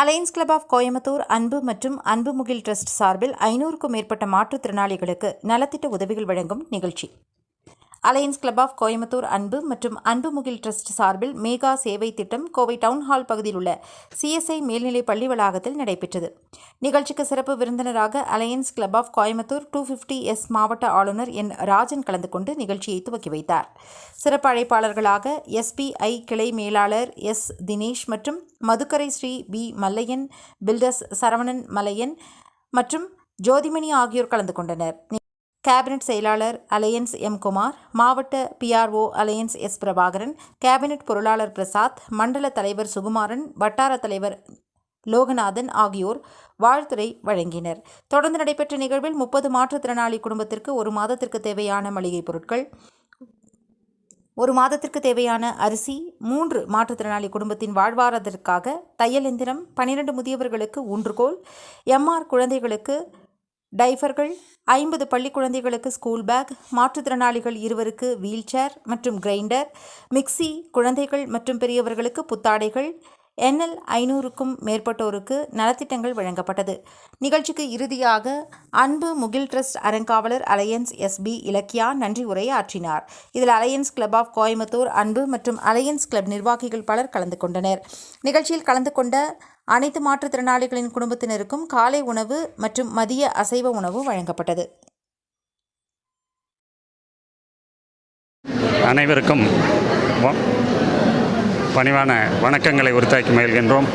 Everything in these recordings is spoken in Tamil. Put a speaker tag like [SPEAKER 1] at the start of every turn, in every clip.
[SPEAKER 1] அலையன்ஸ் கிளப் ஆஃப் கோயம்புத்தூர் அன்பு மற்றும் அன்பு முகில் ட்ரஸ்ட் சார்பில் ஐநூறுக்கும் மேற்பட்ட மாற்றுத்திறனாளிகளுக்கு நலத்திட்ட உதவிகள் வழங்கும் நிகழ்ச்சி. அலையன்ஸ் கிளப் ஆஃப் கோயம்புத்தூர் அன்பு மற்றும் அன்புமுகில் ட்ரஸ்ட் சார்பில் மேகா சேவை திட்டம் கோவை டவுன் ஹால் பகுதியில் உள்ள சிஎஸ்ஐ மேல்நிலை பள்ளி வளாகத்தில் நடைபெற்றது. நிகழ்ச்சிக்கு சிறப்பு விருந்தினராக alliance club of Coimbatore two fifty S மாவட்ட ஆளுநர் என். ராஜன் கலந்து கொண்டு நிகழ்ச்சியை துவக்கி வைத்தார். சிறப்பு அழைப்பாளர்களாக எஸ்பிஐ கிளை மேலாளர் எஸ் தினேஷ் மற்றும் மதுக்கரை ஸ்ரீ பி மல்லையன் பில்டர்ஸ் சரவணன் மலையன் மற்றும் ஜோதிமணி ஆகியோர் கலந்து கொண்டனர். கேபினட் செயலாளர் அலையன்ஸ் எம் குமார் மாவட்ட PRO alliance S Prabhakaran cabinet பொருளாளர் பிரசாத் மண்டல தலைவர் சுகுமாரன் வட்டார தலைவர் லோகநாதன் ஆகியோர் வாழ்த்துரை வழங்கினர். தொடர்ந்து நடைபெற்ற நிகழ்வில் முப்பது மாற்றுத்திறனாளி குடும்பத்திற்கு ஒரு மாதத்திற்கு தேவையான மளிகைப் பொருட்கள் ஒரு மாதத்திற்கு தேவையான அரிசி மூன்று மாற்றுத்திறனாளி குடும்பத்தின் வாழ்வாரத்திற்காக தையல் எந்திரம் பனிரெண்டு முதியவர்களுக்கு ஊன்றுகோல் எம்ஆர் குழந்தைகளுக்கு டைஃபர்கள் ஐம்பது பள்ளி குழந்தைகளுக்கு ஸ்கூல் பேக் மாற்றுத்திறனாளிகள் இருவருக்கு வீல் சேர் மற்றும் கிரைண்டர் மிக்சி குழந்தைகள் மற்றும் பெரியவர்களுக்கு புத்தாடைகள் என்எல் ஐநூறுக்கும் மேற்பட்டோருக்கு நலத்திட்டங்கள் வழங்கப்பட்டது. நிகழ்ச்சிக்கு இறுதியாக அன்பு முகில் ட்ரஸ்ட் அறங்காவலர் அலையன்ஸ் எஸ்பி இலக்கியா நன்றி உரையாற்றினார். இதில் அலையன்ஸ் கிளப் ஆஃப் கோயம்புத்தூர் அன்பு மற்றும் அலையன்ஸ் கிளப் நிர்வாகிகள் பலர் கலந்து கொண்டனர். நிகழ்ச்சியில் கலந்து கொண்ட அனைத்து மாற்றுத்திறனாளிகளின் குடும்பத்தினருக்கும் காலை உணவு மற்றும் மதிய அசைவ உணவு வழங்கப்பட்டது.
[SPEAKER 2] அனைவருக்கும் பணிவான வணக்கங்களை உரித்தாக்கி மகிழ்கின்றோம்.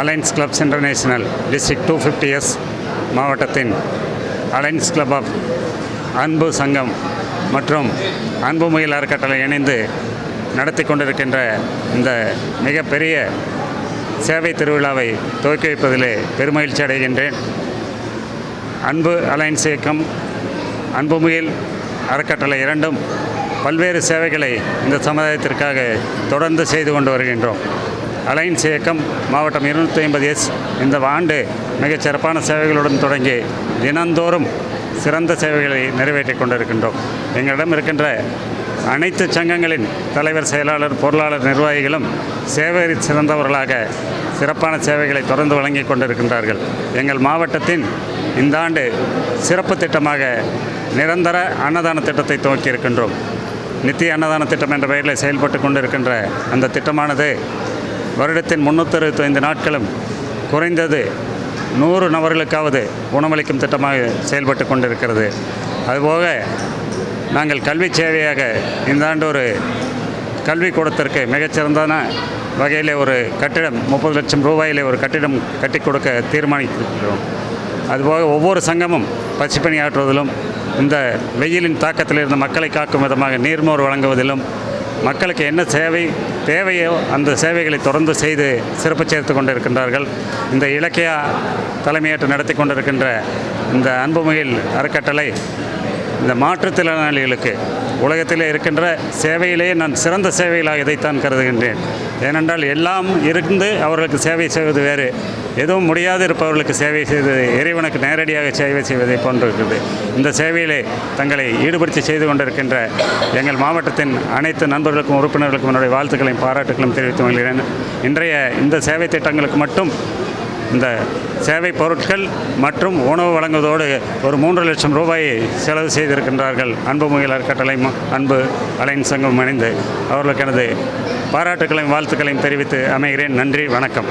[SPEAKER 2] Alliance clubs international district two fifty S மாவட்டத்தின் அலைன்ஸ் கிளப் ஆஃப் அன்பு சங்கம் மற்றும் அன்பு முயல் அறக்கட்டளை இணைந்து நடத்தி கொண்டிருக்கின்ற இந்த மிகப்பெரிய சேவை திருவிழாவை துவக்கி வைப்பதிலே பெருமகிழ்ச்சி அடைகின்றேன். அன்பு அலைன்ஸ் இயக்கம் அன்புமுயல் அறக்கட்டளை இரண்டும் பல்வேறு சேவைகளை இந்த சமுதாயத்திற்காக தொடர்ந்து செய்து கொண்டு வருகின்றோம். அலைன்ஸ் இயக்கம் மாவட்டம் இருநூற்றி ஐம்பது எஸ் இந்த ஆண்டு மிகச் சிறப்பான சேவைகளுடன் தொடங்கி தினந்தோறும் சிறந்த சேவைகளை நிறைவேற்றிக் கொண்டிருக்கின்றோம். எங்களிடம் இருக்கின்ற அனைத்து சங்கங்களின் தலைவர் செயலாளர் பொருளாளர் நிர்வாகிகளும் சேவை சிறந்தவர்களாக சிறப்பான சேவைகளை தொடர்ந்து வழங்கி கொண்டிருக்கின்றார்கள். எங்கள் மாவட்டத்தின் இந்த ஆண்டு சிறப்பு திட்டமாக நிரந்தர அன்னதான திட்டத்தை துவக்கி இருக்கின்றோம் நித்திய அன்னதான திட்டம் என்ற பெயரில் செயல்பட்டு கொண்டிருக்கின்ற அந்த திட்டமானது வருடத்தின் முன்னூற்றி நாட்களும் குறைந்தது நூறு நபர்களுக்காவது உணவளிக்கும் திட்டமாக செயல்பட்டு கொண்டிருக்கிறது. அதுபோக நாங்கள் கல்வி சேவையாக இந்த ஆண்டு ஒரு கல்விக்கூடத்திற்கு மிகச்சிறந்தான வகையில் ஒரு கட்டிடம் முப்பது லட்சம் ரூபாயிலே ஒரு கட்டிடம் கட்டி கொடுக்க தீர்மானித்திருக்கிறோம். அதுபோக ஒவ்வொரு சங்கமும் பசிப்பணி ஆற்றுவதிலும் இந்த வெயிலின் தாக்கத்தில் இருந்த மக்களை காக்கும் விதமாக நீர்மோர் வழங்குவதிலும் மக்களுக்கு என்ன சேவை தேவையோ அந்த சேவைகளை தொடர்ந்து செய்து சிறப்பு சேர்த்து கொண்டிருக்கின்றார்கள். இந்த இலக்கியா தலைமையேற்று நடத்தி கொண்டிருக்கின்ற இந்த அன்புமுகில் அறக்கட்டளை இந்த மாற்றுத்திறனாளிகளுக்கு உலகத்திலே இருக்கின்ற சேவையிலே நான் சிறந்த சேவைகளாக இதைத்தான் கருதுகின்றேன். ஏனென்றால் எல்லாம் இருந்து அவர்களுக்கு சேவை செய்வது வேறு. எதுவும் முடியாது இருப்பவர்களுக்கு சேவை செய்வது இறைவனுக்கு நேரடியாக சேவை செய்வதை போன்றிருக்கிறது. இந்த சேவையிலே தங்களை ஈடுபடுத்தி செய்து கொண்டிருக்கின்ற எங்கள் மாவட்டத்தின் அனைத்து நண்பர்களுக்கும் உறுப்பினர்களுக்கும் என்னுடைய வாழ்த்துக்களையும் பாராட்டுகளையும் தெரிவித்து வருகிறேன் இன்றைய இந்த சேவை திட்டங்களுக்கு மட்டும் இந்த சேவை பொருட்கள் மற்றும் உணவு வழங்குவதோடு ஒரு மூன்று லட்சம் ரூபாயை செலவு செய்திருக்கின்றார்கள். அன்பு முயல் கட்டளை அன்பு அலைன் சங்கம் இணைந்து அவர்களுக்கு எனது பாராட்டுக்களையும் வாழ்த்துக்களையும் தெரிவித்து அமைகிறேன். நன்றி வணக்கம்.